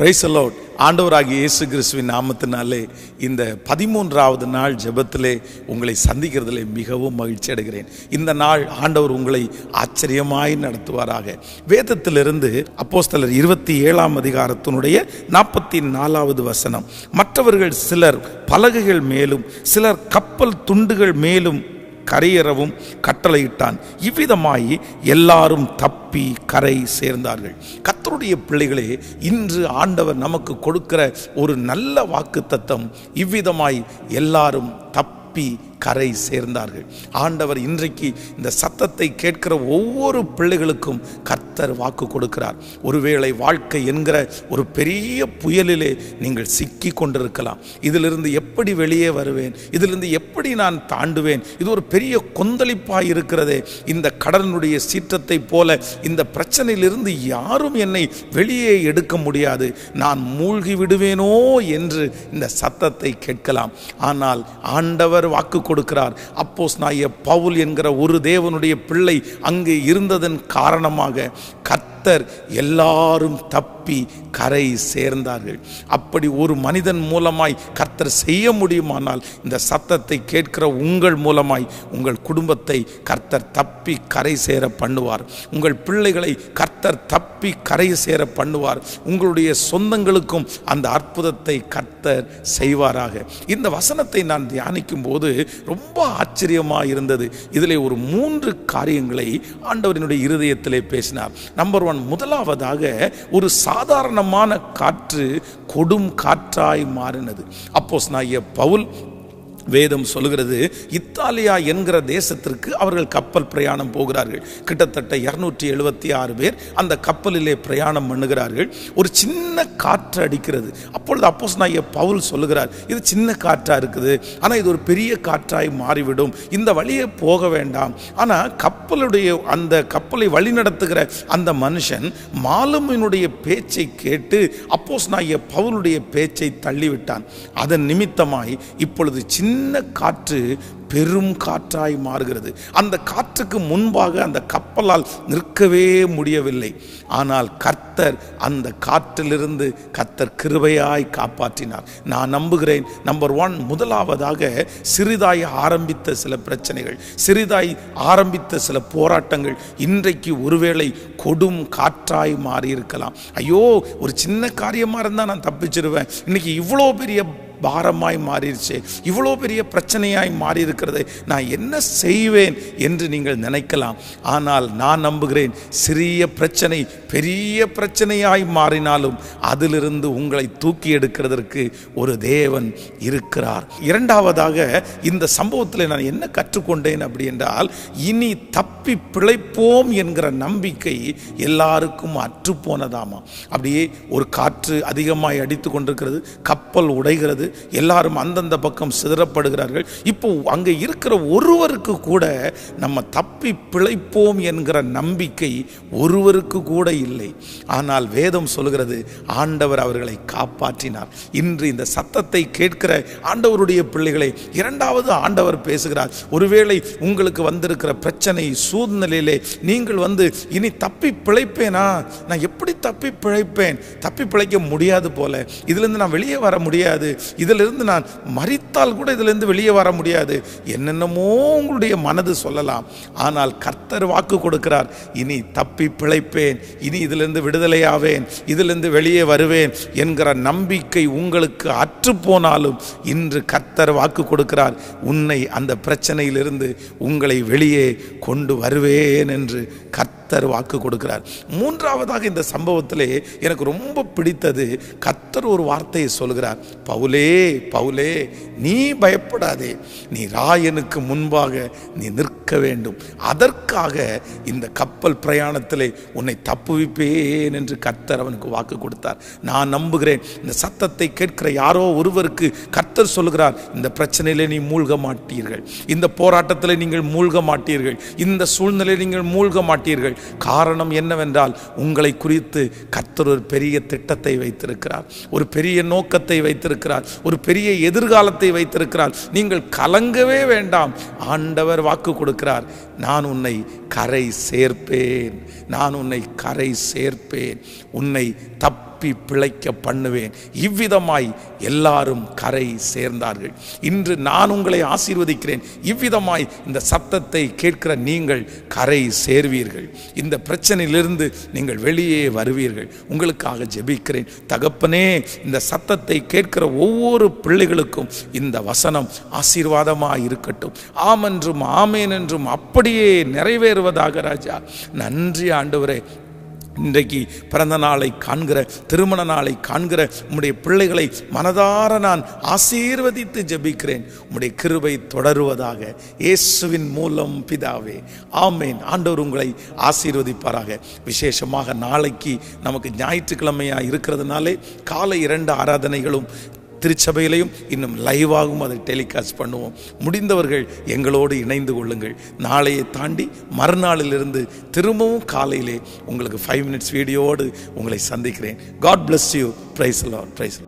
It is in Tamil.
பிரைஸ் அலோட் ஆண்டவராகிய இயேசு கிறிஸ்துவின் நாமத்தினாலே இந்த பதிமூன்றாவது நாள் ஜெபத்திலே உங்களை சந்திக்கிறதிலே மிகவும் மகிழ்ச்சி அடைகிறேன். இந்த நாள் ஆண்டவர் உங்களை ஆச்சரியமாய் நடத்துவாராக. வேதத்திலிருந்து அப்போஸ்தலர் இருபத்தி ஏழாம் அதிகாரத்தினுடைய நாற்பத்தி நாலாவது வசனம். மற்றவர்கள் சிலர் பலகைகள் மேலும் சிலர் கப்பல் துண்டுகள் மேலும் கரையேறவும் கட்டளையிட்டான். இவ்விதமாய் எல்லாரும் தப்பி கரை சேர்ந்தார்கள். கத்தருடைய பிள்ளைகளே இன்று ஆண்டவர் நமக்கு கொடுக்கிற ஒரு நல்ல வாக்கு தத்தம் இவ்விதமாய் எல்லாரும் தப்பி கரை சேர்ந்தார்கள். ஆண்டவர் இன்றைக்கு இந்த சத்தத்தை கேட்கிற ஒவ்வொரு பிள்ளைகளுக்கும் கர்த்தர் வாக்கு கொடுக்கிறார். ஒருவேளை வாழ்க்கை என்கிற ஒரு பெரிய புயலிலே நீங்கள் சிக்கி கொண்டிருக்கலாம். இதிலிருந்து எப்படி வெளியே வருவேன்? இதிலிருந்து எப்படி நான் தாண்டுவேன்? இது ஒரு பெரிய கொந்தளிப்பாக இருக்கிறதே. இந்த கடலினுடைய சீற்றத்தை போல இந்த பிரச்சனையிலிருந்து யாரும் என்னை வெளியே எடுக்க முடியாது. நான் மூழ்கி விடுவேனோ என்று இந்த சத்தத்தை கேட்கலாம். ஆனால் ஆண்டவர் வாக்கு கொடுக்கிறார். அப்போஸ் நாய பவுல் என்கிற ஒரு தேவனுடைய பிள்ளை அங்கு இருந்ததன் காரணமாக கர்த்தர் எல்லாரும் தப்பி கரை சேர்ந்தார்கள். அப்படி ஒரு மனிதன் மூலமாய் கர்த்தர் செய்ய முடியுமானால் இந்த சத்தத்தை கேட்கிற உங்கள் மூலமாய் உங்கள் குடும்பத்தை கர்த்தர் தப்பி கரை சேர பண்ணுவார். உங்கள் பிள்ளைகளை கர்த்தர் தப்பி கரை சேர பண்ணுவார். உங்களுடைய சொந்தங்களுக்கும் அந்த அற்புதத்தை கர்த்தர் செய்வாராக. இந்த வசனத்தை நான் தியானிக்கும் போது ரொம்ப ஆச்சரியமாக இருந்தது இதிலே ஒரு மூன்று காரியங்களை ஆண்டவரினுடைய இருதயத்திலே பேசினார். நம்பர் ஒன் முதலாவதாக ஒரு சாதாரணமான காற்று கொடும் காற்றாய் மாறினது. அப்போஸ் நாய பவுல் வேதம் சொல்கிறது இத்தாலியா என்கிற தேசத்திற்கு அவர்கள் கப்பல் பிரயாணம் போகிறார்கள். கிட்டத்தட்ட இரநூற்றி எழுபத்தி ஆறு பேர் அந்த கப்பலிலே பிரயாணம் பண்ணுகிறார்கள். ஒரு சின்ன காற்று அடிக்கிறது. அப்பொழுது அப்போஸ் நாய பவுல் சொல்லுகிறார் இது சின்ன காற்றாக இருக்குது ஆனால் இது ஒரு பெரிய காற்றாய் மாறிவிடும். இந்த வழியே போக வேண்டாம். ஆனால் கப்பலுடைய அந்த கப்பலை வழிநடத்துகிற அந்த மனுஷன் மாலுமினுடைய பேச்சை கேட்டு அப்போஸ் நாய பவுலுடைய பேச்சை தள்ளிவிட்டான். அதன் நிமித்தமாய் இப்பொழுது சின்ன காற்று பெரும் காற்றாய் மாறுகிறது. அந்த காற்றுக்கு முன்பாக அந்த கப்பலால் நிற்கவே முடியவில்லை. ஆனால் கர்த்தர் அந்த காற்றிலிருந்து கர்த்தர் கிருபையாய் காப்பாற்றினார். நான் நம்புகிறேன் நம்பர் ஒன் முதலாவதாக சிறிதாய் ஆரம்பித்த சில பிரச்சனைகள் சிறிதாய் ஆரம்பித்த சில போராட்டங்கள் இன்றைக்கு ஒருவேளை கொடும் காற்றாய் மாறியிருக்கலாம். ஐயோ ஒரு சின்ன காரியமாக இருந்தால் நான் தப்பிச்சிருவேன். இன்னைக்கு இவ்வளோ பெரிய பாரமாய் மாறிடுச்சு. இவ்வளோ பெரிய பிரச்சனையாய் மாறி இருக்கிறது நான் என்ன செய்வேன் என்று நீங்கள் நினைக்கலாம். ஆனால் நான் நம்புகிறேன் சிறிய பிரச்சனை பெரிய பிரச்சனையாய் மாறினாலும் அதிலிருந்து உங்களை தூக்கி எடுக்கிறதற்கு ஒரு தேவன் இருக்கிறார். இரண்டாவதாக இந்த சம்பவத்தில் நான் என்ன கற்றுக்கொண்டேன் அப்படி என்றால் இனி தப்பி பிழைப்போம் என்கிற நம்பிக்கை எல்லாருக்கும் அற்று போனதாமா அப்படியே ஒரு காற்று அதிகமாய் அடித்து கொண்டிருக்கிறது கப்பல் உடைகிறது எல்லாரும் அந்தந்த பக்கம் சிதறப்படுகிறார்கள். இப்போ அங்கே இருக்கிற ஒருவருக்கு கூட நம்ம தப்பி பிழைப்போம் என்கிற நம்பிக்கை ஒருவருக்கு கூட இல்லை. ஆனால் வேதம் சொல்கிறது ஆண்டவர் அவர்களை காப்பாற்றினார். இன்று இந்த சத்தத்தை கேட்கிற ஆண்டவருடைய பிள்ளைகளை இரண்டாவது ஆண்டவர் பேசுகிறார். ஒருவேளை உங்களுக்கு வந்திருக்கிற பிரச்சனை சூழ்நிலையிலே நீங்கள் வந்து இனி தப்பி பிழைப்பேனா? நான் எப்படி தப்பி பிழைப்பேன்? தப்பி பிழைக்க முடியாது போல. இதுலேருந்து நான் வெளியே வர முடியாது. இதிலிருந்து நான் மறித்தால் கூட இதிலிருந்து வெளியே வர முடியாது. என்னென்னமோ உங்களுடைய மனது சொல்லலாம். ஆனால் கர்த்தர் வாக்கு கொடுக்கிறார். இனி தப்பி பிழைப்பேன். இனி இதிலிருந்து விடுதலையாவேன். இதிலிருந்து வெளியே வருவேன் என்கிற நம்பிக்கை உங்களுக்கு அற்று போனாலும் இன்று கர்த்தர் வாக்கு கொடுக்கிறார். உன்னை அந்த பிரச்சனையிலிருந்து உங்களை வெளியே கொண்டு வருவேன் என்று கர்த்தர் வாக்கு கொடுக்கிறார். மூன்றாவதாக இந்த சம்பவத்திலே எனக்கு ரொம்ப பிடித்தது கர்த்தர் ஒரு வார்த்தையை சொல்கிறார். பவுலே பவுலே நீ பயப்படாதே. நீ ராயனுக்கு முன்பாக நீ நிற்க வேண்டும். அதற்காக இந்த கப்பல் பிரயாணத்திலே உன்னை தப்புவிப்பேன் என்று கர்த்தர் அவனுக்கு வாக்கு கொடுத்தார். நான் நம்புகிறேன். இந்த சத்தத்தை கேட்கிற யாரோ ஒருவருக்கு கர்த்தர் சொல்கிறார் இந்த பிரச்சனையிலே நீ மூழ்க மாட்டீர்கள். இந்த போராட்டத்தில் நீங்கள் மூழ்க மாட்டீர்கள். இந்த சூழ்நிலையில் நீங்கள் மூழ்க மாட்டீர்கள். காரணம் என்னவென்றால் உங்களை குறித்து கர்த்தர் ஒரு பெரிய திட்டத்தை வைத்திருக்கிறார். ஒரு பெரிய நோக்கத்தை வைத்திருக்கிறார். ஒரு பெரிய எதிர்காலத்தை வைத்திருக்கிறார். நீங்கள் கலங்கவே வேண்டாம். ஆண்டவர் வாக்கு கொடுக்கிறார். நான் உன்னை கரை சேர்ப்பேன். நான் உன்னை கரை சேர்ப்பேன். உன்னை தப்பு தப்பி பிழைக்க பண்ணுவேன். இவ்விதமாய் எல்லாரும் கரை சேர்ந்தார்கள். இன்று நான் உங்களை ஆசீர்வதிக்கிறேன். இவ்விதமாய் இந்த சத்தத்தை கேட்கிற நீங்கள் கரை சேர்வீர்கள். இந்த பிரச்சனையிலிருந்து நீங்கள் வெளியே வருவீர்கள். உங்களுக்காக ஜெபிக்கிறேன். தகப்பனே இந்த சத்தத்தை கேட்கிற ஒவ்வொரு பிள்ளைகளுக்கும் இந்த வசனம் ஆசீர்வாதமாக இருக்கட்டும். ஆமென்றும் ஆமேன் என்றும் அப்படியே நிறைவேறுவதாக ராஜா. நன்றி ஆண்டவரே. இன்றைக்கு பிறந்த நாளை காண்கிற திருமண நாளை காண்கிற உம்முடைய பிள்ளைகளை மனதார நான் ஆசீர்வதித்து ஜெபிக்கிறேன். உம்முடைய கிருபை தொடருவதாக இயேசுவின் மூலம் பிதாவே. ஆமேன். ஆண்டவர் உங்களை ஆசீர்வதிப்பாராக. விசேஷமாக நாளைக்கு நமக்கு ஞாயிற்றுக்கிழமையாக இருக்கிறதுனாலே காலை இரண்டு ஆராதனைகளும் திருச்சபையிலையும் இன்னும் லைவாகவும் அதை டெலிகாஸ்ட் பண்ணுவோம். முடிந்தவர்கள் எங்களோடு இணைந்து கொள்ளுங்கள். நாளையை தாண்டி மறுநாளிலிருந்து திரும்பவும் காலையிலே உங்களுக்கு ஃபைவ் மினிட்ஸ் வீடியோடு உங்களை சந்திக்கிறேன். God bless you praise Lord praise